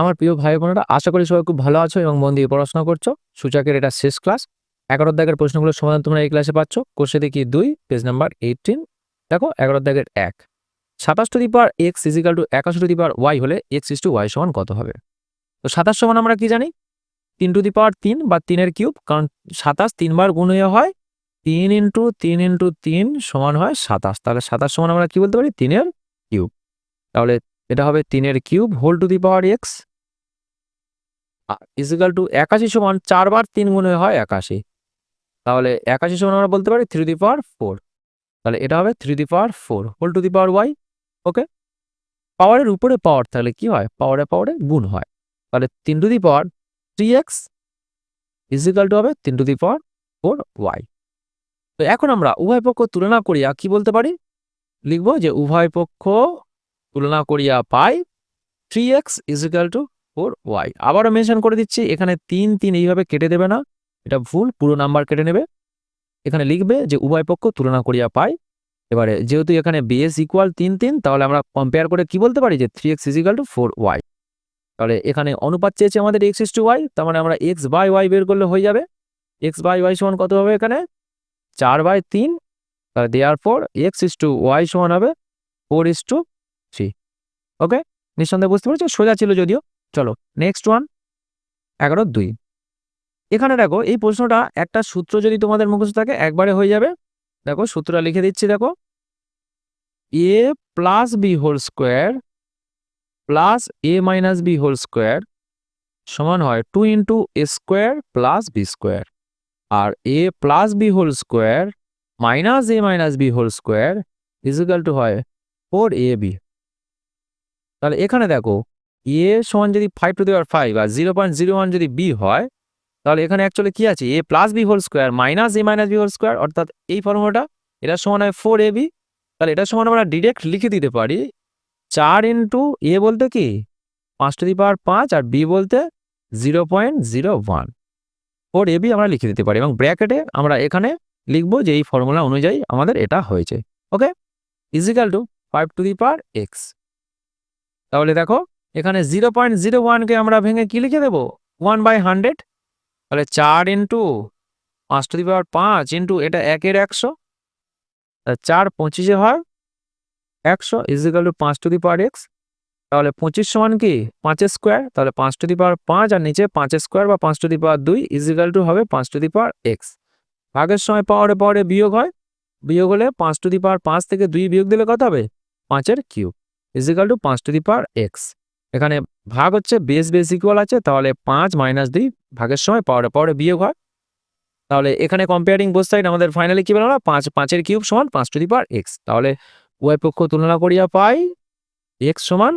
আমার প্রিয় ভাই বোনেরা, আশা করি সবাই খুব ভালো আছো এবং মন দিয়ে পড়াশোনা করছ। সূচকের এটা শেষ ক্লাস এগারো দাগের প্রশ্নগুলোর সমাধান তোমরা এই ক্লাসে পাচ্ছ। কোর্সে দেখি দুই পেজ নাম্বার এইটিন দেখো, এগারো দাগের এক। সাতাশ to the power x equal to একাশি টু দি পাওয়ার ওয়াই হলে এক্স ইস টু ওয়াই সমান কত হবে? তো সাতাশ সমান আমরা কি জানি? তিন টু দি পাওয়ার তিন বা তিনের কিউব, কারণ সাতাশ তিনবার গুণ হয়ে হয়, তিন ইন্টু তিন ইন্টু তিন সমান হয় সাতাশ। তাহলে সাতাশ সমান আমরা কি বলতে পারি? তিনের কিউব। তাহলে এটা হবে তিনের cube whole to the power x equal to একাশি সমান চারবার তিন গুণে হয় একাশি। তাহলে একাশি সমান আমরা বলতে পারি থ্রি দি পাওয়ার ফোর তাহলে এটা হবে three the power four whole to the power y okay পাওয়ারের উপরে পাওয়ার তাহলে কি হয়? পাওয়ারে পাওয়ারে গুণ হয়। তাহলে তিন to the power three x equal to হবে তিন to the power four y তো এখন আমরা উভয় পক্ষ তুলনা করিয়া কি বলতে পারি? লিখব যে উভয় পক্ষ তুলনা করিয়া পাই three x equal to four y আবারও মেনশন করে দিচ্ছি, এখানে তিন তিন এইভাবে কেটে দেবে না। এটা ভুল, পুরো নাম্বার কেটে নেবে। এখানে লিখবে যে উভয় পক্ষ তুলনা করিয়া পাই। এবারে যেহেতু এখানে বেস ইকুয়াল তিন তিন, তাহলে আমরা কম্পেয়ার করে কি বলতে পারি যে three x equal to four y তাহলে এখানে অনুপাত চেয়েছে আমাদের এক্স ইস টু ওয়াই তার মানে আমরা এক্স বাই ওয়াই বের করলে হয়ে যাবে। এক্স বাই ওয়াই সমান কত হবে এখানে? চার বাই তিন। তাহলে দেওয়ার পর এক্স ইস টু ওয়াই সমান হবে four is to three okay নিঃসন্দেহে বুঝতে পেরেছ? সোজা ছিল যদিও। চলো নেক্সট ওয়ান এগারো, দুই। এখানে দেখো, এই প্রশ্নটা একটা সূত্র যদি তোমাদের মুখস্থ থাকে, একবারে হয়ে যাবে। দেখো, সূত্রটা লিখে দিচ্ছি, দেখো। A plus b whole square plus a minus b whole square সমান হয় two into a square plus b square R a plus b whole square minus a minus b whole square equal to হয় four A B তাহলে এখানে দেখো A সমান যদি five to the দেওয়ার five আর জিরো পয়েন্ট জিরো ওয়ান যদি B হয়, তাহলে এখানে অ্যাকচুয়ালি কি আছে? A plus b whole square minus a minus b whole square অর্থাৎ এই ফর্মুলাটা এটা সমান হয় ফোর এ বি তাহলে এটা সমান আমরা ডিরেক্ট লিখে দিতে পারি চার ইন্টু এ বলতে কি? পাঁচ টু দি পাওয়ার পাঁচ আর বি বলতে zero point zero one four a b আমরা লিখে দিতে পারি এবং ব্র্যাকেটে আমরা এখানে লিখব যে এই ফর্মুলা অনুযায়ী আমাদের এটা হয়েছে। Okay equal to five to the power x তাহলে দেখো এখানে জিরো পয়েন্ট জিরো ওয়ানকে আমরা ভেঙে কি লিখে দেবো? ওয়ান বাই হান্ড্রেড তাহলে চার ইন্টু পাঁচ টু দি পাওয়ার পাঁচ ইন্টু এটা একের একশো। চার পঁচিশে হয় একশো ইজিক্যাল টু পাঁচ টু দি পাওয়ার এক্স তাহলে পঁচিশ সমান কি? পাঁচের স্কোয়ার তাহলে পাঁচ টু দি পাওয়ার পাঁচ আর নিচে পাঁচের স্কোয়ার বা পাঁচ টু দি পাওয়ার দুই ইজিক্যাল টু হবে পাঁচ টু দি পাওয়ার এক্স ভাগের সময় পাওয়ারে পাওয়ারে বিয়োগ হয়। বিয়োগ হলে পাঁচ টু দি পাওয়ার পাঁচ থেকে দুই বিয়োগ দিলে কত হবে? পাঁচের কিউব ইজিক্যাল টু পাঁচ টু দি পাওয়ার এক্স এখানে ভাগ হচ্ছে বেস বেস ইকুয়াল আছে, তাহলে পাঁচ মাইনাস দুই ভাগের সময় পাওয়ারে পাওয়ারে বিয়োগ হয়। তাহলে এখানে কম্পেয়ারিং বোথ সাইড আমাদের ফাইনালি কি বেরোলো পাঁচ, পাঁচের কিউব সমান পাঁচ টু দি পাওয়ার এক্স তাহলে উভয় পক্ষ তুলনা করিয়া পাই এক্স সমান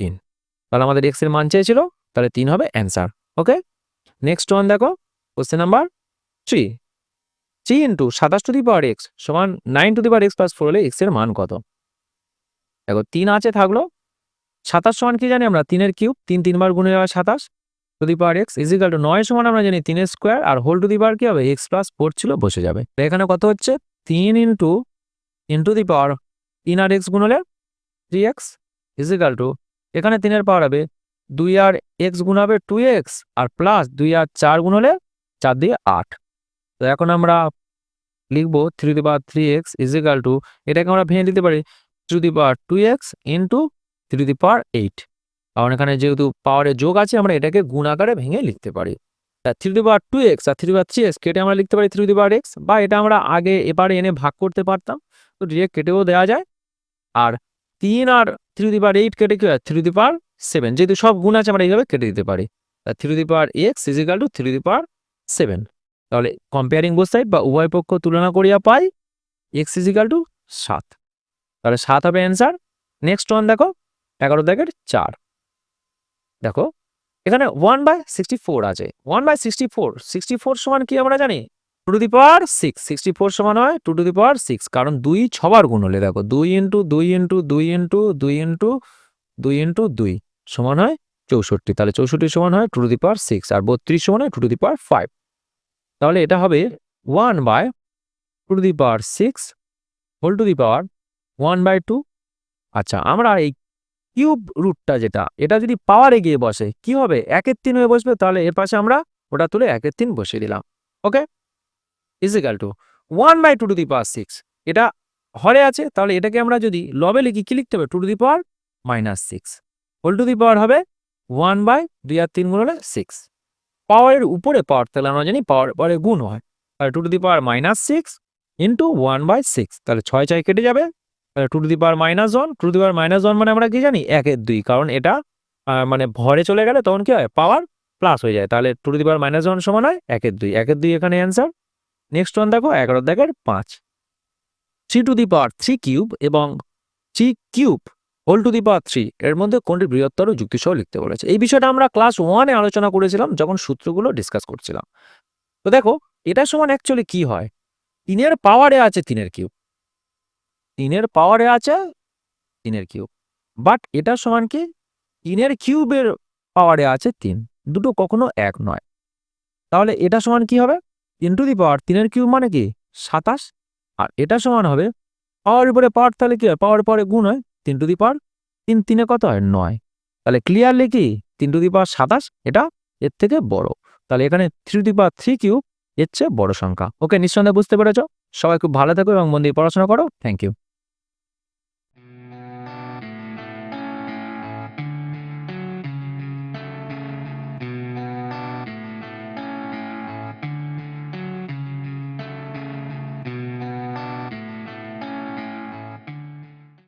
তিন। তাহলে আমাদের এক্সের মান চেয়েছিল, তাহলে তিন হবে অ্যান্সার ওকে নেক্সট ওয়ান দেখো question number three three into সাতাশ টু দি পাওয়ার এক্স সমান nine to the power x plus four হলে এক্সের মান কত? দেখো, তিন আছে থাকল সাতাশ সমান কি জানি আমরা? তিনের কিউব, তিন তিনবার গুণে যাওয়া সাতাশ। To the power x equal to নয় সমান আমরা জানি তিনের স্কোয়ার, আর হোল টু দি পাওয়ার কি হবে? এক্স প্লাস ফোর ছিল, বসে যাবে। এখানে কত হচ্ছে? তিন ইন্টু ইন্টু দি পাওয়ার, তিন আর এক্স গুণ হলে থ্রি এক্স ইজিক্যাল টু, এখানে তিনের পাওয়ার হবে। দুই আর এক্স গুণ হবে টু এক্স, আর প্লাস দুই আর চার গুণ হলে চার দিয়ে আট। তো এখন আমরা লিখব three the power three x equal to, এটাকে আমরা ভেঙে দিতে পারি। Three the power two x into three the power eight. কারণ এখানে যেহেতু পাওয়ারের যোগ আছে, আমরা এটাকে গুণ আকারে ভেঙে লিখতে পারি। Three the power two x R three power three x কেটে আমরা লিখতে পারি থ্রি দি পাওয়ার এক্স, বা এটা আমরা আগে এবারে এনে ভাগ করতে পারতাম। তো ডিরেক্ট কেটেও দেওয়া যায়। আর তিন আর থ্রি দি পাওয়ার এইট কেটে কি হয়? Three the power seven. যেহেতু সব গুণ আছে, আমরা এইভাবে কেটে দিতে পারি। Three the power X equal to three the power seven. তাহলে কম্পেয়ারিং বোথ সাইড বা উভয় পক্ষ তুলনা করিয়া পাই, এক্স ইজিক্যাল টু সাত। তাহলে সাত হবে অ্যান্সার নেক্সট ওয়ান দেখো। এগারো দাগের চার। দেখো, এখানে ওয়ান বাই সিক্সটি ফোর আছে। One by sixty four sixty four সমান কি আমরা জানি? Two to the power six sixty four সমান হয় two to the power six কারণ দুই ছবার গুণ হলে দেখো, দুই ইন্টু দুই ইন্টু দুই ইন্টু দুই ইন্টু দুই ইন্টু দুই সমান হয় চৌষট্টি। তাহলে চৌষট্টি সমান হয় two to the power six আর বত্রিশ সমান হয় two to the power five তাহলে এটা হবে one by two to the power six whole to the power one by two আচ্ছা আমরা এই কিউব রুটটা যেটা, এটা যদি পাওয়ারে গিয়ে বসে, কি হবে? একের তিন হয়ে বসবে, তাহলে এর পাশে আমরা ওটা তুলে একের তিন বসিয়ে দিলাম okay is equal to one by two to the power six এটা হরে আছে, তাহলে এটাকে আমরা যদি লবে লিখি, কি লিখতে হবে? Two to the power minus six whole to the power হবে ওয়ান বাই দুই আর তিন গুণ হলে সিক্স পাওয়ারের উপরে পাওয়ার তাহলে আমরা জানি পাওয়ার পরে গুণ হয়, তাহলে two to the power minus six into one by six তাহলে ছয় ছয় কেটে যাবে two to the power minus one two to the power minus one মানে আমরা কি জানি? একের দুই। কারণ এটা মানে ভরে চলে গেলে তখন কি হয়? পাওয়ার প্লাস হয়ে যায়। তাহলে two to the power minus one সমান হয় একের দুই। একের দুই এখানে অ্যান্সার নেক্সট ওয়ান দেখো, এগারো দেখের পাঁচ। Three to the power three cube এবং three cube whole to the power three এর মধ্যে কোনটি বৃহত্তর যুক্তিসহ লিখতে বলেছে। এই বিষয়টা আমরা ক্লাস ওয়ানে আলোচনা করেছিলাম, যখন সূত্রগুলো ডিসকাস করছিলাম। তো দেখো, এটা সমান অ্যাকচুয়ালি কি হয়? তিনের পাওয়ারে আছে তিনের কিউব তিনের পাওয়ারে আছে, তিনের কিউব বাট এটা সমান কি? তিনের কিউবের পাওয়ারে আছে তিন। দুটো কখনো এক নয়। তাহলে এটা সমান কি হবে? তিন টু দি পাওয়ার তিনের কিউব মানে কি? সাতাশ। আর এটা সমান হবে পাওয়ার উপরে পাওয়ার তাহলে কি হয়? পাওয়ার পরে গুণ হয়, তিন টু দি পাওয়ার তিন তিনে কত হয়? নয়। তাহলে ক্লিয়ারলি কি? তিন টু দি পাওয়ার সাতাশ, এটা এর থেকে বড়। তাহলে এখানে three to the power three cube এর চেয়ে বড় সংখ্যা। ওকে নিঃসন্দেহে বুঝতে পেরেছ? সবাই খুব ভালো থাকো এবং মন দিয়ে পড়াশোনা করো। Thank you